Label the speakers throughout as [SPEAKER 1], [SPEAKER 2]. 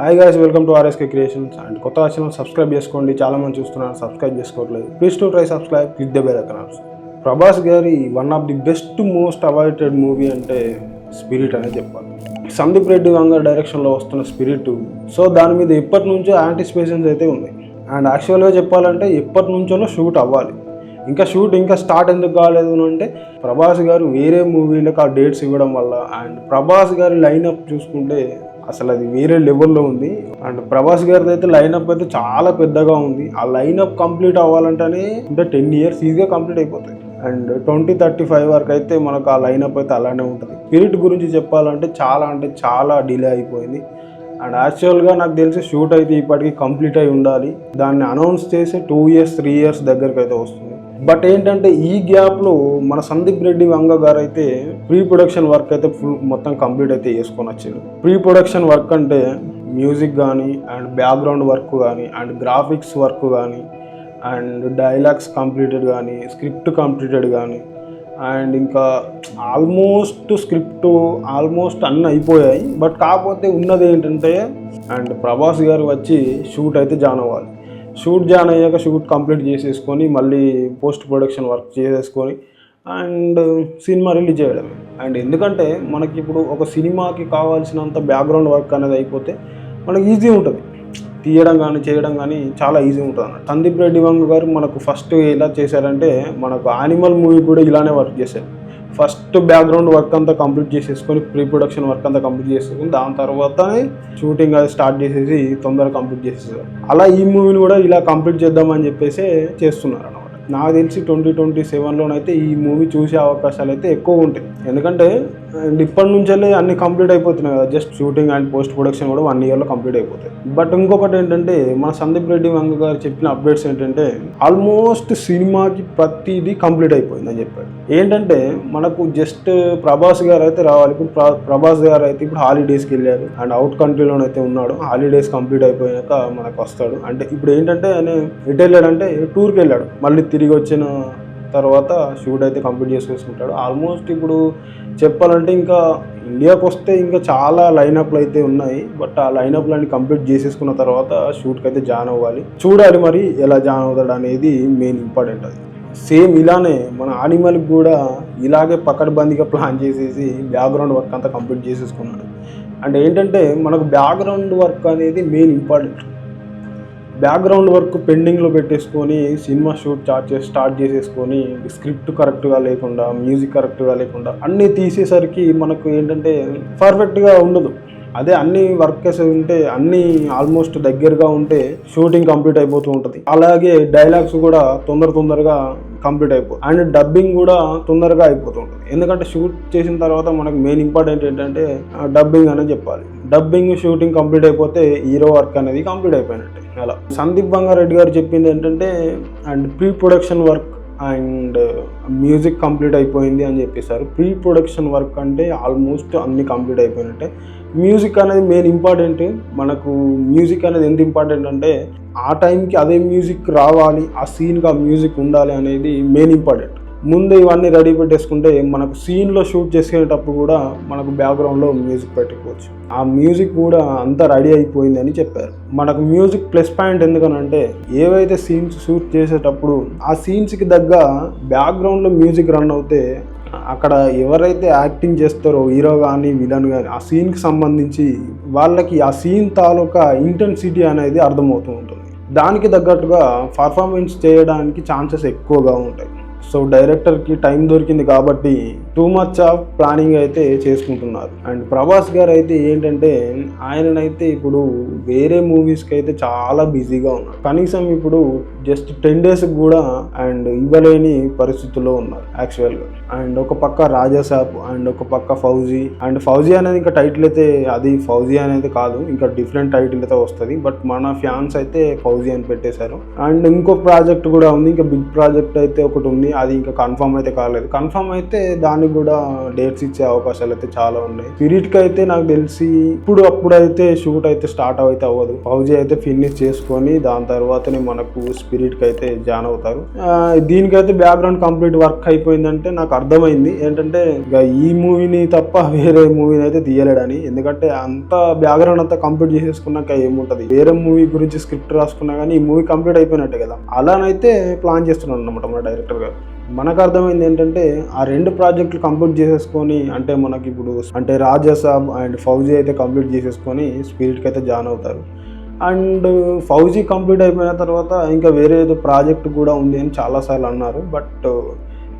[SPEAKER 1] Hi guys welcome to R S K creations and కొత్త వచ్చిన subscribe చేసుకోండి. చాలా మంది చూస్తున్నారు. సబ్స్క్రైబ్ చేసుకోవట్లేదు. Please to try subscribe click the bell icons Prabhas గారి one of the best most awaited movie అంటే స్పిరిట్ అనే చెప్పాలి. సందీప్ రెడ్డి వంగ డైరెక్షన్లో వస్తున్న స్పిరిట్ సో దాని మీద ఎప్పటి నుంచో యాంటిసిపేషన్స్ అయితే ఉన్నాయి అండ్ యాక్చువల్గా చెప్పాలంటే ఎప్పటి నుంచో షూట్ అవ్వాలి. ఇంకా షూట్ ఇంకా స్టార్ట్ ఎందుకు కాలేదు అని అంటే ప్రభాస్ గారు వేరే మూవీలకు ఆ డేట్స్ ఇవ్వడం వల్ల. అండ్ ప్రభాస్ గారి లైనప్ చూసుకుంటే అసలు అది వేరే లెవెల్లో ఉంది. అండ్ ప్రభాస్ గారిది అయితే లైనప్ అయితే చాలా పెద్దగా ఉంది. ఆ లైనప్ కంప్లీట్ అవ్వాలంటేనే అంటే టెన్ ఇయర్స్ ఈజీగా కంప్లీట్ అయిపోతాయి. అండ్ ట్వంటీ థర్టీ ఫైవ్ వరకు అయితే మనకు ఆ లైనప్ అయితే అలానే ఉంటుంది. స్పిరిట్ గురించి చెప్పాలంటే చాలా అంటే చాలా డిలే అయిపోయింది. అండ్ యాక్చువల్గా నాకు తెలిసి షూట్ అయితే ఇప్పటికీ కంప్లీట్ అయి ఉండాలి. దాన్ని అనౌన్స్ చేసి టూ ఇయర్స్ త్రీ ఇయర్స్ దగ్గరికి అయితే వస్తుంది. బట్ ఏంటంటే ఈ గ్యాప్లో మన సందీప్ రెడ్డి వంగ గారు అయితే ప్రీ ప్రొడక్షన్ వర్క్ అయితే ఫుల్ మొత్తం కంప్లీట్ అయితే చేసుకొని వచ్చాడు. ప్రీ ప్రొడక్షన్ వర్క్ అంటే మ్యూజిక్ కానీ అండ్ బ్యాక్గ్రౌండ్ వర్క్ కానీ అండ్ గ్రాఫిక్స్ వర్క్ కానీ అండ్ డైలాగ్స్ కంప్లీటెడ్ కానీ స్క్రిప్ట్ కంప్లీటెడ్ కానీ అండ్ ఇంకా ఆల్మోస్ట్ స్క్రిప్ట్ ఆల్మోస్ట్ అన్నీ అయిపోయాయి. బట్ కాకపోతే ఉన్నది ఏంటంటే అండ్ ప్రభాస్ గారు వచ్చి షూట్ అయితే జాయిన్ అవ్వాలి. షూట్ జాయిన్ అయ్యాక షూట్ కంప్లీట్ చేసేసుకొని మళ్ళీ పోస్ట్ ప్రొడక్షన్ వర్క్ చేసేసుకొని అండ్ సినిమా రిలీజ్ చేయడమే అండ్ ఎందుకంటే మనకి ఇప్పుడు ఒక సినిమాకి కావాల్సినంత బ్యాక్గ్రౌండ్ వర్క్ అనేది అయిపోతే మనకి ఈజీ ఉంటుంది. తీయడం కానీ చేయడం కానీ చాలా ఈజీ ఉంటుంది అన్నమాట సందీప్ రెడ్డి వంగ గారు మనకు ఫస్ట్ ఎలా చేశారంటే మనకు యానిమల్ మూవీ కూడా ఇలానే వర్క్ చేశారు. ఫస్ట్ బ్యాక్గ్రౌండ్ వర్క్ అంతా కంప్లీట్ చేసేసుకొని ప్రీ ప్రొడక్షన్ వర్క్ అంతా కంప్లీట్ చేసేసుకొని దాని తర్వాత షూటింగ్ అది స్టార్ట్ చేసేసి తొందరగా కంప్లీట్ చేసేసారు. అలా ఈ మూవీని కూడా ఇలా కంప్లీట్ చేద్దామని చెప్పేసి చేస్తున్నారు అనమాట నాకు తెలిసి ట్వంటీ ట్వంటీ సెవెన్లోనైతే ఈ మూవీ చూసే అవకాశాలు అయితే ఎక్కువ ఉంటాయి. ఎందుకంటే అండ్ ఇప్పటి నుంచెల్లే అన్ని కంప్లీట్ అయిపోతున్నాయి కదా. Just shooting and post production కూడా వన్ ఇయర్లో కంప్లీట్ అయిపోతాయి. బట్ ఇంకొకటి ఏంటంటే మన సందీప్ రెడ్డి వంగ గారు చెప్పిన అప్డేట్స్ ఏంటంటే ఆల్మోస్ట్ సినిమాకి ప్రతిదీ కంప్లీట్ అయిపోయింది అని చెప్పాడు ఏంటంటే మనకు జస్ట్ ప్రభాస్ గారు అయితే రావాలి. ఇప్పుడు ప్రభాస్ గారు అయితే ఇప్పుడు హాలిడేస్కి వెళ్ళారు. అండ్ అవుట్ కంట్రీలోనైతే ఉన్నాడు. హాలిడేస్ కంప్లీట్ అయిపోయాక మనకు వస్తాడు. అంటే ఇప్పుడు ఏంటంటే ఆయన ఎటు వెళ్ళాడంటే టూర్కి వెళ్ళాడు. మళ్ళీ తిరిగి వచ్చిన తర్వాత షూట్ అయితే కంప్లీట్ చేసుకుంటాడు ఆల్మోస్ట్ ఇప్పుడు చెప్పాలంటే ఇంకా ఇండియాకి వస్తే ఇంకా చాలా లైనప్లు అయితే ఉన్నాయి. బట్ ఆ లైనప్లు అన్ని కంప్లీట్ చేసేసుకున్న తర్వాత షూట్కి అయితే జాయిన్ అవ్వాలి. చూడాలి మరి ఎలా జాయిన్ అవుతాడు అనేది మెయిన్ ఇంపార్టెంట్ అది. సేమ్ ఇలానే మన ఆనిమల్కి కూడా ఇలాగే పకడ్బందీగా ప్లాన్ చేసేసి బ్యాక్గ్రౌండ్ వర్క్ అంతా కంప్లీట్ చేసేసుకున్నాడు. అండ్ ఏంటంటే మనకు బ్యాక్గ్రౌండ్ వర్క్ అనేది మెయిన్ ఇంపార్టెంట్ బ్యాక్గ్రౌండ్ వర్క్ పెండింగ్లో పెట్టేసుకొని సినిమా షూట్ చార్ట్ చేసి స్టార్ట్ చేసేసుకొని స్క్రిప్ట్ కరెక్ట్గా లేకుండా మ్యూజిక్ కరెక్ట్గా లేకుండా అన్నీ తీసేసరికి మనకు ఏంటంటే పర్ఫెక్ట్గా ఉండదు. అదే అన్ని వర్కర్స్ ఉంటే అన్ని ఆల్మోస్ట్ దగ్గరగా ఉంటే షూటింగ్ కంప్లీట్ అయిపోతూ ఉంటుంది. అలాగే డైలాగ్స్ కూడా తొందర తొందరగా కంప్లీట్ అయిపోతుంది అండ్ డబ్బింగ్ కూడా తొందరగా అయిపోతూ ఉంటుంది. ఎందుకంటే షూట్ చేసిన తర్వాత మనకు మెయిన్ ఇంపార్టెంట్ ఏంటంటే డబ్బింగ్ అనేది చెప్పాలి. డబ్బింగ్ షూటింగ్ కంప్లీట్ అయిపోతే హీరో వర్క్ అనేది కంప్లీట్ అయిపోయినట్టే. అలా. సందీప్ బంగారెడ్డి గారు చెప్పింది ఏంటంటే and pre production work and music complete అయిపోయింది అని చెప్పేశారు. ప్రీ ప్రొడక్షన్ వర్క్ అంటే ఆల్మోస్ట్ అన్ని కంప్లీట్ అయిపోయినట్టే. మ్యూజిక్ అనేది మెయిన్ ఇంపార్టెంట్. మనకు మ్యూజిక్ అనేది ఎంత ఇంపార్టెంట్ అంటే ఆ టైంకి అదే మ్యూజిక్ రావాలి ఆ సీన్కి ఆ మ్యూజిక్ ఉండాలి అనేది మెయిన్ ఇంపార్టెంట్. ముందు ఇవన్నీ రెడీ పెట్టేసుకుంటే మనకు సీన్లో షూట్ చేసుకునేటప్పుడు కూడా మనకు బ్యాక్గ్రౌండ్లో మ్యూజిక్ పెట్టుకోవచ్చు. ఆ మ్యూజిక్ కూడా అంతా రెడీ అయిపోయింది అని చెప్పారు. మనకు మ్యూజిక్ ప్లస్ పాయింట్ ఎందుకనంటే ఏవైతే సీన్స్ షూట్ చేసేటప్పుడు ఆ సీన్స్కి తగ్గ బ్యాక్గ్రౌండ్లో మ్యూజిక్ రన్ అవుతే అక్కడ ఎవరైతే యాక్టింగ్ చేస్తారో హీరో కానీ విలన్ కానీ ఆ సీన్కి సంబంధించి వాళ్ళకి ఆ సీన్ తాలూకా ఇంటెన్సిటీ అనేది అర్థమవుతూ ఉంటుంది. దానికి తగ్గట్టుగా పర్ఫార్మెన్స్ చేయడానికి ఛాన్సెస్ ఎక్కువగా ఉంటాయి. సో డైరెక్టర్కి టైం దొరికింది కాబట్టి టూ మచ్ ఆఫ్ ప్లానింగ్ అయితే చేసుకుంటున్నారు. అండ్ ప్రభాస్ గారు అయితే ఏంటంటే ఆయననైతే ఇప్పుడు వేరే మూవీస్కి అయితే చాలా బిజీగా ఉన్నారు. కనీసం ఇప్పుడు జస్ట్ టెన్ డేస్ కూడా అండ్ ఇవ్వలేని పరిస్థితుల్లో ఉన్నారు యాక్చువల్గా అండ్ ఒక పక్క రాజాసాబ్ అండ్ ఒక పక్క ఫౌజీ. అండ్ ఫౌజీ అనేది ఇంకా టైటిల్ అయితే అది ఫౌజీ అనేది కాదు ఇంకా డిఫరెంట్ టైటిల్ అయితే వస్తుంది. బట్ మన ఫ్యాన్స్ అయితే ఫౌజీ అని పెట్టేశారు. అండ్ ఇంకో ప్రాజెక్ట్ కూడా ఉంది ఇంకా బిగ్ ప్రాజెక్ట్ అయితే ఒకటి ఉంది. ఉంది. అది ఇంకా కన్ఫర్మ్ అయితే కాలేదు. కన్ఫర్మ్ అయితే దానికి కూడా డేట్స్ ఇచ్చే అవకాశాలు అయితే చాలా ఉన్నాయి. స్పిరిట్కి అయితే నాకు తెలిసి ఇప్పుడు అప్పుడైతే షూట్ అయితే స్టార్ట్ అయితే అవ్వదు. పౌజీ అయితే ఫినిష్ చేసుకొని దాని తర్వాతనే మనకు స్పిరిట్కి అయితే జాయిన్ అవుతారు. దీనికైతే బ్యాక్గ్రౌండ్ కంప్లీట్ వర్క్ అయిపోయిందంటే నాకు అర్థమైంది. ఏంటంటే ఇక ఈ మూవీని తప్ప వేరే మూవీని అయితే తీయలేడని. ఎందుకంటే అంత బ్యాక్గ్రౌండ్ అంతా కంప్లీట్ చేసేసుకున్నాక ఏముంటది? వేరే మూవీ గురించి స్క్రిప్ట్ రాసుకున్నా కానీ ఈ మూవీ కంప్లీట్ అయిపోయినట్టే కదా. అలానైతే ప్లాన్ చేస్తున్నాను అనమాట మన డైరెక్టర్ గారు. మనకు అర్థమైంది ఏంటంటే ఆ రెండు ప్రాజెక్టులు కంప్లీట్ చేసేసుకొని అంటే మనకి ఇప్పుడు అంటే రాజాసాబ్ అండ్ ఫౌజీ అయితే కంప్లీట్ చేసేసుకొని స్పిరిట్కి అయితే జాయిన్ అవుతారు. అండ్ ఫౌజీ కంప్లీట్ అయిపోయిన తర్వాత ఇంకా వేరే ఏదో ప్రాజెక్ట్ కూడా ఉంది అని చాలాసార్లు అన్నారు. బట్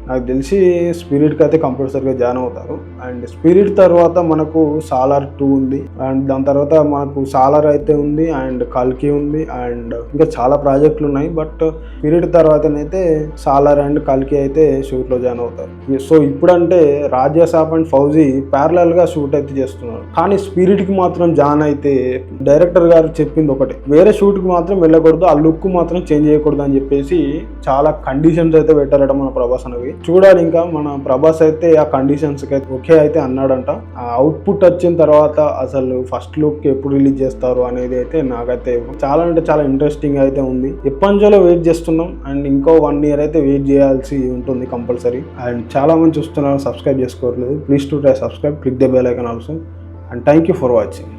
[SPEAKER 1] నాకు తెలిసి స్పిరిట్కి అయితే కంపల్సరీగా జాయిన్ అవుతారు. అండ్ స్పిరిట్ తర్వాత మనకు సాలార్ టూ ఉంది. అండ్ దాని తర్వాత మనకు సాలార్ అయితే ఉంది అండ్ కల్కి ఉంది అండ్ ఇంకా చాలా ప్రాజెక్టులు ఉన్నాయి. బట్ స్పిరిట్ తర్వాతనైతే సాలార్ అండ్ కల్కి అయితే షూట్లో జాయిన్ అవుతారు. సో ఇప్పుడంటే రాజాసాబ్ అండ్ ఫౌజీ parallel గా షూట్ అయితే చేస్తున్నారు. కానీ స్పిరిట్కి మాత్రం జాయిన్ అయితే డైరెక్టర్ గారు చెప్పింది ఒకటి. వేరే షూట్కి మాత్రం వెళ్ళకూడదు ఆ లుక్ మాత్రం చేంజ్ చేయకూడదు అని చెప్పేసి చాలా కండిషన్స్ అయితే పెట్టారట మన ప్రభాస్ అనేవి చూడాలి ఇంకా. మన ప్రభాస్ అయితే ఆ కండిషన్స్కి అయితే ఓకే అయితే అన్నాడంట. ఆ అవుట్పుట్ వచ్చిన తర్వాత అసలు ఫస్ట్ లుక్ ఎప్పుడు రిలీజ్ చేస్తారు అనేది అయితే నాకైతే చాలా అంటే చాలా ఇంట్రెస్టింగ్ అయితే ఉంది. ఎప్పటి వెయిట్ చేస్తున్నాం. అండ్ ఇంకో వన్ ఇయర్ అయితే వెయిట్ చేయాల్సి ఉంటుంది కంపల్సరీ అండ్ చాలా మంది చూస్తున్నారు సబ్స్క్రైబ్ చేసుకోవట్లేదు. Please to try subscribe click the bell icon also and thank you for watching